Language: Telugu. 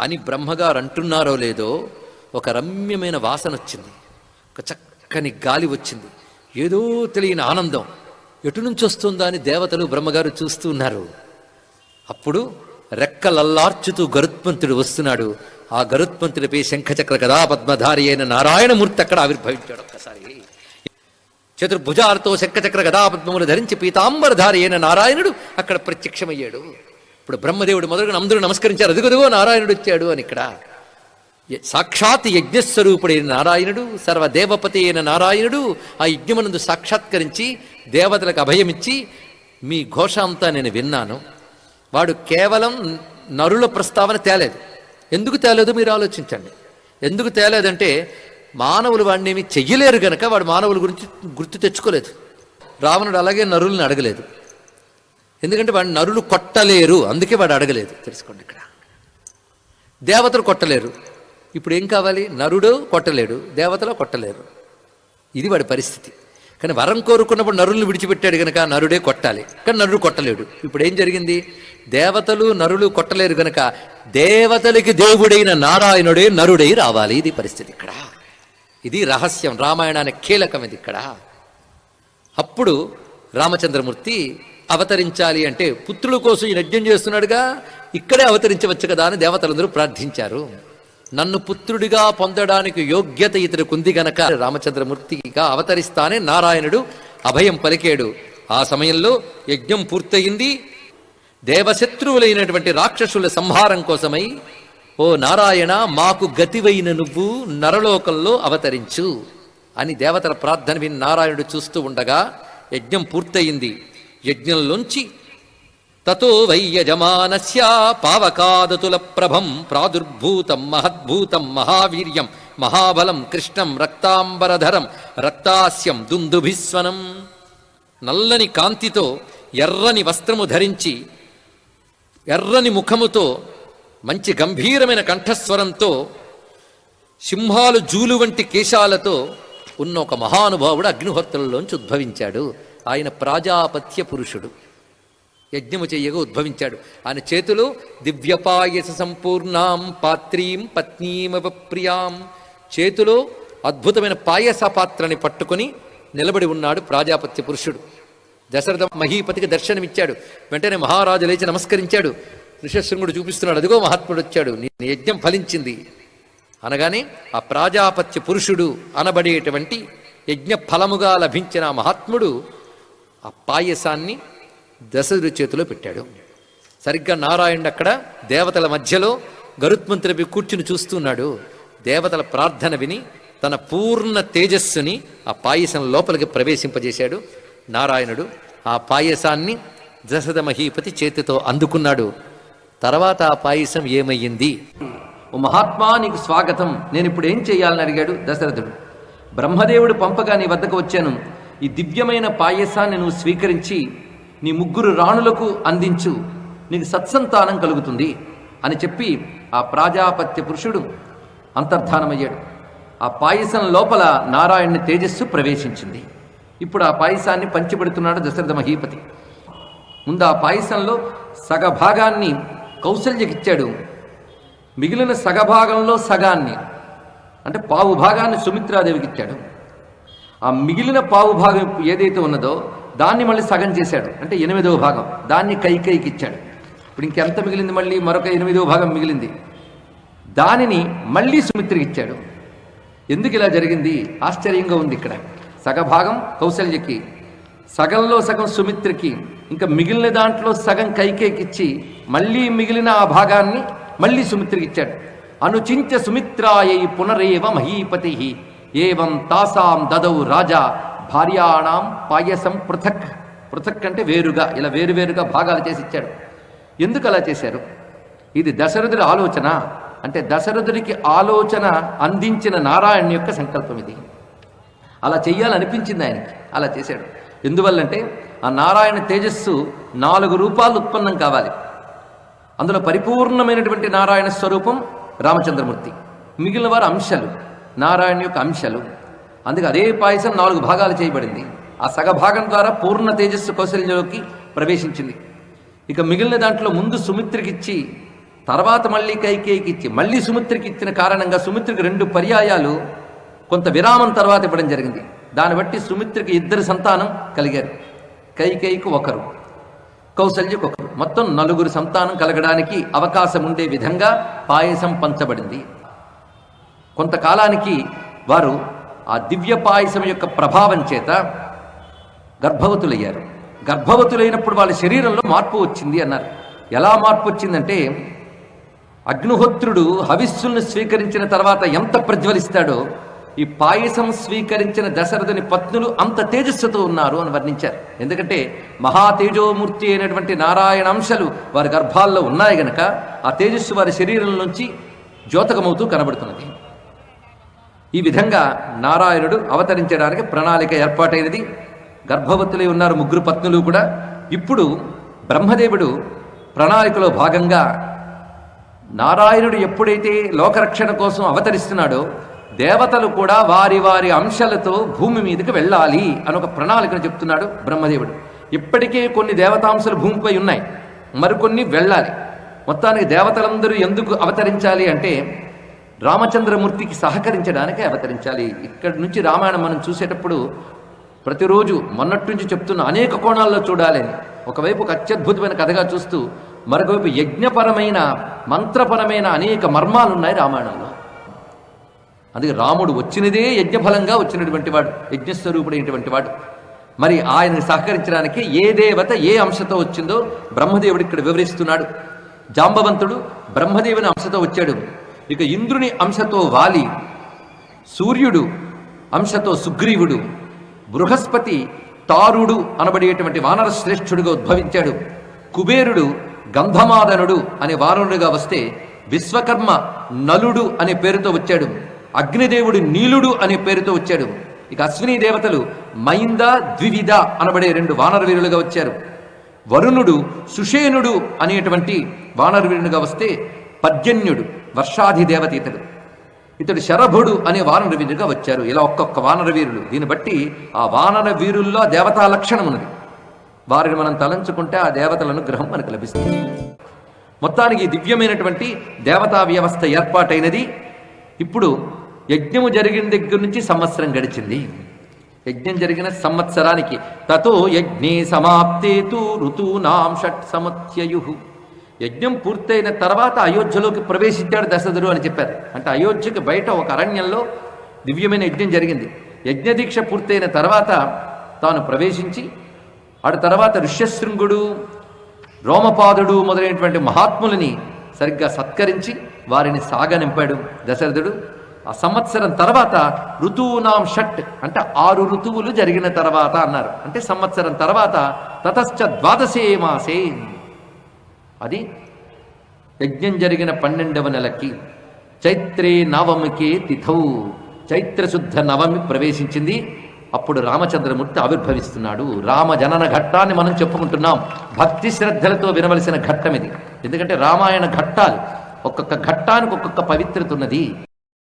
అని బ్రహ్మగారు అంటున్నారో లేదో ఒక రమ్యమైన వాసన వచ్చింది. ఒక చక్కని గాలి వచ్చింది. ఏదో తెలియని ఆనందం. ఎటు నుంచి వస్తుందా అని దేవతలు బ్రహ్మగారు చూస్తూ ఉన్నారు. అప్పుడు రెక్కలల్లార్చుతూ గరుత్మంతుడు వస్తున్నాడు. ఆ గరుత్మంతుడిపై శంఖచక్ర కదా పద్మధారి అయిన నారాయణమూర్తి అక్కడ ఆవిర్భవించాడు ఒక్కసారి. చతుర్భుజాలతో శంఖచక్ర గదాపద్మములు ధరించి పీతాంబరధారి అయిన నారాయణుడు అక్కడ ప్రత్యక్షమయ్యాడు. ఇప్పుడు బ్రహ్మదేవుడు మొదలుగా అందరూ నమస్కరించారు. అదుగదుగో నారాయణుడు వచ్చాడు అని ఇక్కడ. సాక్షాత్ యజ్ఞస్వరూపుడైన నారాయణుడు సర్వదేవపతి అయిన నారాయణుడు ఆ యజ్ఞమునందు సాక్షాత్కరించి దేవతలకు అభయమిచ్చి మీ ఘోష అంతా నేను విన్నాను. వాడు కేవలం నరుల ప్రస్తావన తేలేదు. ఎందుకు తేలేదు మీరు ఆలోచించండి. ఎందుకు తేలేదంటే మానవులు వాడిని ఏమి చెయ్యలేరు గనక వాడు మానవుల గురించి గుర్తు తెచ్చుకోలేదు. రావణుడు అలాగే నరుల్ని అడగలేదు. ఎందుకంటే వాడిని నరులు కొట్టలేరు. అందుకే వాడు అడగలేదు. తెలుసుకోండి ఇక్కడ. దేవతలు కొట్టలేరు. ఇప్పుడు ఏం కావాలి? నరుడు కొట్టలేడు. దేవతలు కొట్టలేరు. ఇది వాడి పరిస్థితి. కానీ వరం కోరుకున్నప్పుడు నరుల్ని విడిచిపెట్టాడు గనక నరుడే కొట్టాలి. కానీ నరుడు కొట్టలేడు. ఇప్పుడు ఏం జరిగింది? దేవతలు నరులు కొట్టలేరు గనక దేవతలకి దేవుడైన నారాయణుడే నరుడై రావాలి. ఇది పరిస్థితి ఇక్కడ. ఇది రహస్యం. రామాయణానికి కీలకం ఇది ఇక్కడ. అప్పుడు రామచంద్రమూర్తి అవతరించాలి అంటే పుత్రుల కోసం ఈ యజ్ఞం చేస్తున్నాడుగా ఇక్కడే అవతరించవచ్చు కదా అని దేవతలందరూ ప్రార్థించారు. నన్ను పుత్రుడిగా పొందడానికి యోగ్యత ఇతనికి ఉంది గనక రామచంద్రమూర్తిగా అవతరిస్తానే నారాయణుడు అభయం పలికాడు. ఆ సమయంలో యజ్ఞం పూర్తయింది. దేవశత్రువులైనటువంటి రాక్షసుల సంహారం కోసమై ఓ నారాయణ మాకు గతివైన నువ్వు నరలోకంలో అవతరించు అని దేవతల ప్రార్థన విని నారాయణుడు చూస్తూ ఉండగా యజ్ఞం పూర్తయింది. యజ్ఞంలోంచి. తతో వై యజమానస్య పావకాదతుల ప్రభం ప్రాదుర్భూతం మహద్భూతం మహావీర్యం మహాబలం కృష్ణం రక్తాంబరధరం రక్తాస్యం దుందుభిస్వనం. నల్లని కాంతితో ఎర్రని వస్త్రము ధరించి ఎర్రని ముఖముతో మంచి గంభీరమైన కంఠస్వరంతో సింహాలు జూలు వంటి కేశాలతో ఉన్న ఒక మహానుభావుడు అగ్నిహోత్రులలోంచి ఉద్భవించాడు. ఆయన ప్రాజాపత్య పురుషుడు. యజ్ఞము చెయ్యగా ఉద్భవించాడు. ఆయన చేతిలో దివ్యపాయస సంపూర్ణాం పాత్రీం పత్నీమవప్రియాం చేతిలో అద్భుతమైన పాయస పాత్రని పట్టుకొని నిలబడి ఉన్నాడు ప్రాజాపత్య పురుషుడు. దశరథ మహీపతికి దర్శనమిచ్చాడు. వెంటనే మహారాజు లేచి నమస్కరించాడు. ఋషశృంగుడు చూపిస్తున్నాడు అదిగో మహాత్ముడు వచ్చాడు. నీ యజ్ఞం ఫలించింది. అనగానే ఆ ప్రాజాపత్య పురుషుడు అనబడేటువంటి యజ్ఞ ఫలముగా లభించిన మహాత్ముడు ఆ పాయసాన్ని దశరథుడి చేతిలో పెట్టాడు. సరిగ్గా నారాయణుడు అక్కడ దేవతల మధ్యలో గరుత్మంతుడిపై కూర్చుని చూస్తున్నాడు దేవతల ప్రార్థన విని తన పూర్ణ తేజస్సుని ఆ పాయసం లోపలికి ప్రవేశింపజేశాడు. నారాయణుడు ఆ పాయసాన్ని దశరథ మహీపతి చేతితో అందుకున్నాడు. తర్వాత ఆ పాయసం ఏమయ్యింది? ఓ మహాత్మా నీకు స్వాగతం. నేను ఇప్పుడు ఏం చేయాలని అడిగాడు దశరథుడు. బ్రహ్మదేవుడు పంపగా నీ వద్దకు వచ్చాను. ఈ దివ్యమైన పాయసాన్ని నువ్వు స్వీకరించి నీ ముగ్గురు రాణులకు అందించు. నీకు సత్సంతానం కలుగుతుంది అని చెప్పి ఆ ప్రాజాపత్య పురుషుడు అంతర్ధానమయ్యాడు. ఆ పాయసం లోపల నారాయణుని తేజస్సు ప్రవేశించింది. ఇప్పుడు ఆ పాయసాన్ని పంచిపెడుతున్నాడు దశరథ మహీపతి. ముందు ఆ పాయసంలో సగభాగాన్ని కౌశల్యకిచ్చాడు మిగిలిన సగభాగంలో సగాన్ని అంటే పావు భాగాన్ని సుమిత్రాదేవికి ఇచ్చాడు ఆ మిగిలిన పావు భాగం ఏదైతే ఉన్నదో దాన్ని మళ్ళీ సగం చేశాడు. అంటే ఎనిమిదవ భాగం. దాన్ని కైకైకి ఇచ్చాడు ఇప్పుడు ఇంకెంత మిగిలింది మళ్ళీ? మరొక ఎనిమిదవ భాగం మిగిలింది. దానిని మళ్ళీ సుమిత్రకి ఇచ్చాడు ఎందుకు ఇలా జరిగింది? ఆశ్చర్యంగా ఉంది ఇక్కడ. సగభాగం కౌశల్యకి సగంలో సగం సుమిత్రకి ఇంకా మిగిలిన దాంట్లో సగం కైకేకిచ్చి మళ్ళీ మిగిలిన ఆ భాగాన్ని మళ్ళీ సుమిత్రకి ఇచ్చాడు అనుచించ సుమిత్రాయై పునరేవ మహీపతి. ఏవం తాసాం దదౌ రాజా భార్యాణం పాయసం పృథక్. పృథక్ అంటే వేరుగా ఇలా వేరువేరుగా భాగాలు చేసి ఇచ్చాడు. ఎందుకు అలా చేశారు? ఇది దశరథుడి ఆలోచన. అంటే దశరథుడికి ఆలోచన అందించిన నారాయణ యొక్క సంకల్పం ఇది. అలా చెయ్యాలనిపించింది ఆయనకి. అలా చేశాడు. ఎందువల్లంటే ఆ నారాయణ తేజస్సు నాలుగు రూపాలు ఉత్పన్నం కావాలి. అందులో పరిపూర్ణమైనటువంటి నారాయణ స్వరూపం రామచంద్రమూర్తి. మిగిలిన వారు అంశాలు. నారాయణ యొక్క అంశాలు. అందుకే అదే పాయసం నాలుగు భాగాలు చేయబడింది. ఆ సగభాగం ద్వారా పూర్ణ తేజస్సు కౌశల్యంలోకి ప్రవేశించింది. ఇక మిగిలిన దాంట్లో ముందు సుమిత్రికిచ్చి తర్వాత మళ్ళీ కైకేయికి ఇచ్చి మళ్ళీ సుమిత్రికి ఇచ్చిన కారణంగా సుమిత్రికి రెండు పర్యాయాలు కొంత విరామం తర్వాత ఇవ్వడం జరిగింది. దాన్ని బట్టి సుమిత్రికి ఇద్దరు సంతానం కలిగారు. కైకేయికి ఒకరు కౌశల్యకు ఒకరు. మొత్తం నలుగురు సంతానం కలగడానికి అవకాశం ఉండే విధంగా పాయసం పంచబడింది. కొంతకాలానికి వారు ఆ దివ్య పాయసం యొక్క ప్రభావం చేత గర్భవతులయ్యారు. గర్భవతులైనప్పుడు వాళ్ళ శరీరంలో మార్పు వచ్చింది అన్నారు. ఎలా మార్పు వచ్చిందంటే అగ్నిహోత్రుడు హవిస్సుల్ని స్వీకరించిన తర్వాత ఎంత ప్రజ్వలిస్తాడో ఈ పాయసం స్వీకరించిన దశరథుని పత్నులు అంత తేజస్సుతో ఉన్నారు అని వర్ణించారు. ఎందుకంటే మహా తేజోమూర్తి అయినటువంటి నారాయణ అంశాలు వారి గర్భాల్లో ఉన్నాయి గనక ఆ తేజస్సు వారి శరీరం నుంచి ద్యోతకమవుతూ కనబడుతున్నది. ఈ విధంగా నారాయణుడు అవతరించడానికి ప్రణాళిక ఏర్పాటైనది. గర్భవతులై ఉన్నారు ముగ్గురు పత్నులు కూడా. ఇప్పుడు బ్రహ్మదేవుడు ప్రణాళికలో భాగంగా నారాయణుడు ఎప్పుడైతే లోకరక్షణ కోసం అవతరిస్తున్నాడో దేవతలు కూడా వారి వారి అంశాలతో భూమి మీదకి వెళ్ళాలి అని ఒక ప్రణాళికను చెప్తున్నాడు బ్రహ్మదేవుడు. ఇప్పటికే కొన్ని దేవతాంశాలు భూమిపై ఉన్నాయి. మరికొన్ని వెళ్ళాలి. మొత్తానికి దేవతలందరూ ఎందుకు అవతరించాలి అంటే రామచంద్రమూర్తికి సహకరించడానికి అవతరించాలి. ఇక్కడి నుంచి రామాయణం మనం చూసేటప్పుడు ప్రతిరోజు మొన్నటి నుంచి చెప్తున్న అనేక కోణాల్లో చూడాలని ఒకవైపు ఒక అత్యద్భుతమైన కథగా చూస్తూ మరొకవైపు యజ్ఞపరమైన మంత్రపరమైన అనేక మర్మాలు ఉన్నాయి రామాయణంలో. అందుకే రాముడు వచ్చినదే యజ్ఞఫలంగా వచ్చినటువంటి వాడు యజ్ఞస్వరూపుడైనటువంటి వాడు. మరి ఆయన్ని సహకరించడానికి ఏ దేవత ఏ అంశతో వచ్చిందో బ్రహ్మదేవుడు ఇక్కడ వివరిస్తున్నాడు. జాంబవంతుడు బ్రహ్మదేవుని అంశతో వచ్చాడు. ఇక ఇంద్రుని అంశతో వాలి సూర్యుడు అంశతో సుగ్రీవుడు బృహస్పతి తారుడు అనబడేటువంటి వానర శ్రేష్ఠుడిగా ఉద్భవించాడు. కుబేరుడు గంధమాదనుడు అనే వానరుడిగా వస్తే విశ్వకర్మ నలుడు అనే పేరుతో వచ్చాడు. అగ్నిదేవుడు నీలుడు అనే పేరుతో వచ్చాడు. ఇక అశ్విని దేవతలు మైంద ద్వివిధ అనబడే రెండు వానరవీరులుగా వచ్చారు. వరుణుడు సుషేనుడు అనేటువంటి వానరవీరునిగా వస్తే పర్జన్యుడు వర్షాధిదేవత ఇతడు. ఇతడు శరభుడు అనే వానర వీరుగా వచ్చారు. ఇలా ఒక్కొక్క వానర వీరులు. దీన్ని బట్టి ఆ వానర వీరుల్లో దేవతా లక్షణం ఉన్నది. వారిని మనం తలంచుకుంటే ఆ దేవతల అనుగ్రహం మనకు లభిస్తుంది. మొత్తానికి దివ్యమైనటువంటి దేవతా వ్యవస్థ ఏర్పాటైనది. ఇప్పుడు యజ్ఞము జరిగిన దగ్గర నుంచి సంవత్సరం గడిచింది. యజ్ఞం జరిగిన సంవత్సరానికి తతో యజ్ఞే సమాప్తే తు ఋతూనాం షట్ సమత్యయు యజ్ఞం పూర్తయిన తర్వాత అయోధ్యలోకి ప్రవేశించాడు దశరథుడు అని చెప్పారు. అంటే అయోధ్యకి బయట ఒక అరణ్యంలో దివ్యమైన యజ్ఞం జరిగింది. యజ్ఞదీక్ష పూర్తయిన తర్వాత తాను ప్రవేశించి ఆడ తర్వాత ఋష్యశృంగుడు రోమపాదుడు మొదలైనటువంటి మహాత్ములని సరిగ్గా సత్కరించి వారిని సాగనింపాడు దశరథుడు. ఆ సంవత్సరం తర్వాత ఋతువునాం షట్ అంటే ఆరు ఋతువులు జరిగిన తర్వాత అన్నారు. అంటే సంవత్సరం తర్వాత తతశ్చ ద్వాదశే మాసే అది యజ్ఞం జరిగిన పన్నెండవ నెలకి చైత్రే నవమికే తిథౌ. చైత్రశుద్ధ నవమి ప్రవేశించింది. అప్పుడు రామచంద్రమూర్తి ఆవిర్భవిస్తున్నాడు. రామ జనన ఘట్టాన్ని మనం చెప్పుకుంటున్నాం. భక్తి శ్రద్ధలతో వినవలసిన ఘట్టం ఇది ఎందుకంటే రామాయణ ఘట్టాలు ఒక్కొక్క ఘట్టానికి ఒక్కొక్క పవిత్రత ఉన్నది.